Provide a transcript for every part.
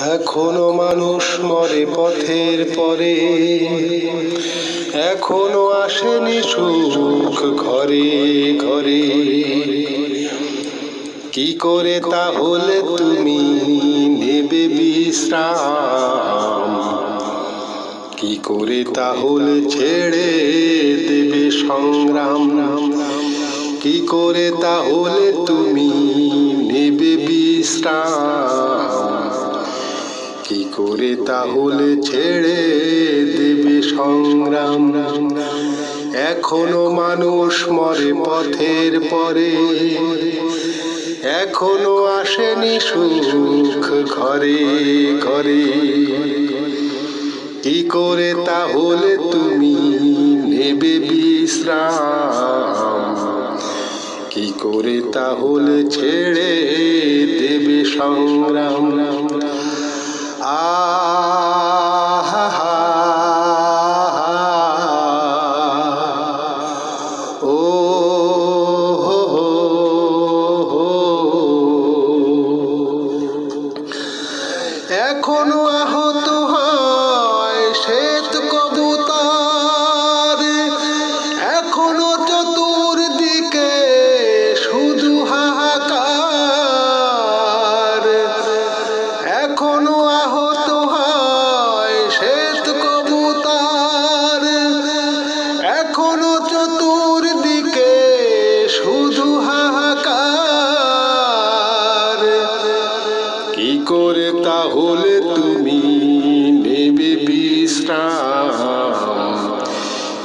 এখনও মানুষ মরে পথের পরে। এখনও আসেনি সুখ ঘরে ঘরে। কি করে তাহলে তুমি নেবে বিশ্রাম? কি করে তাহলে ছেড়ে দেবে সংগ্রাম? কি করে তাহলে তুমি নেবে বিশ্রাম? কি করে তাহলে ছেড়ে দেবে সংগ্রাম? এখনও মানুষ মরে পথের পরে। এখনও আসেনি সুখ ঘরে ঘরে। কি করে তাহলে তুমি নেবে বিশ্রাম? কি করে তাহলে ছেড়ে দেবে সংগ্রাম? আহা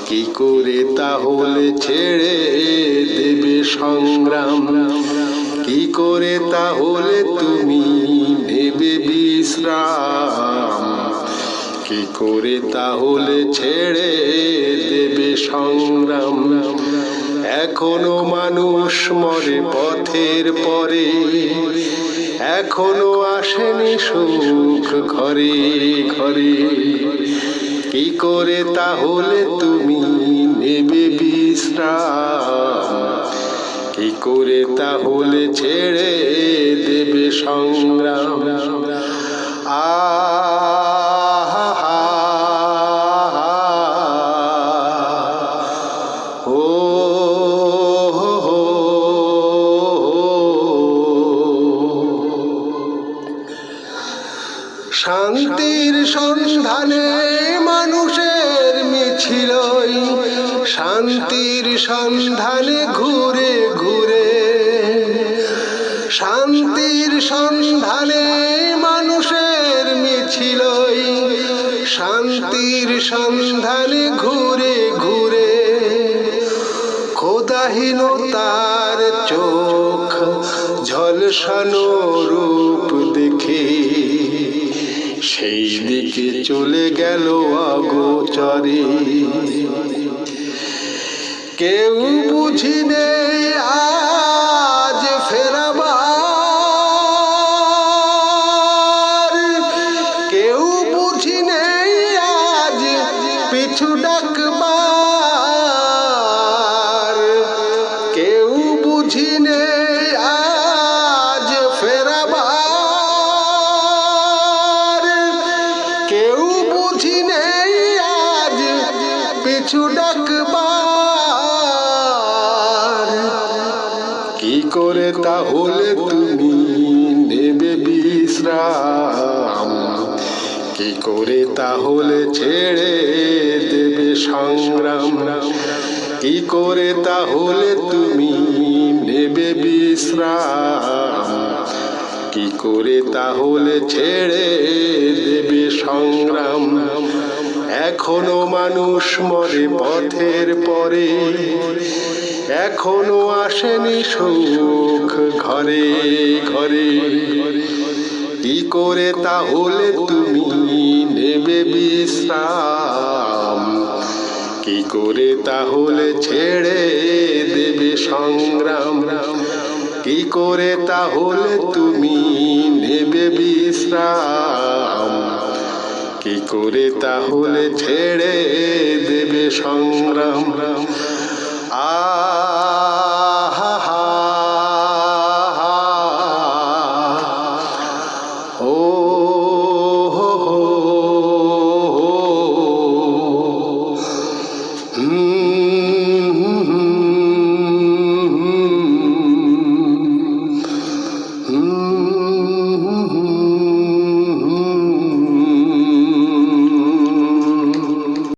কি করে তাহলে ছেড়ে দেবে সংগ্রাম? কি করে তাহলে তুমি নেবে বিশ্রাম? কি করে তাহলে ছেড়ে দেবে সংগ্রাম? এখনও মানুষ মরে পথের পরে, এখনও আসেনি সুখ ঘরে ঘরে। কি করে তাহলে তুমি নেবে বিশ্রাম কি করে তাহলে ছেড়ে দেবে সংগ্রাম শান্তির সন্ধানে মানুষের মিছিল শান্তির সন্ধানে ঘুরে ঘুরে। শান্তির সন্ধানে মানুষের মিছিল শান্তির সন্ধানে ঘুরে ঘুরে। খোদাহীনতার চোখ ঝলসানো রূপ দেখে সেই দিকে চলে গেল অগোচরে। কেউ বুঝিনে আজ ফেরাবার। কেউ বুঝিনে আজ পিছু ডাকবার। কেউ বুঝিনে আজ পিছু ডাকবার। কি করে তাহলে তুমি নেবে বিশ্রাম? কি করে তাহলে ছেড়ে দেবে সংগ্রাম? কি করে তাহলে তুমি নেবে বিশ্রাম? কি করে তাহলে ছেড়ে দেবে সংগ্রাম? এখনও মানুষ মরে পথের পরে। এখনও আসেনি সুখ ঘরে ঘরে। কি করে তাহলে তুমি নেবে বিশ্রাম? কি করে তাহলে ছেড়ে দেবে সংগ্রাম? কি করে তাহলে তুমি নেবে বিশ্রাম? কি করে তাহলে ছেড়ে দেবে সংগ্রাম? আহা ও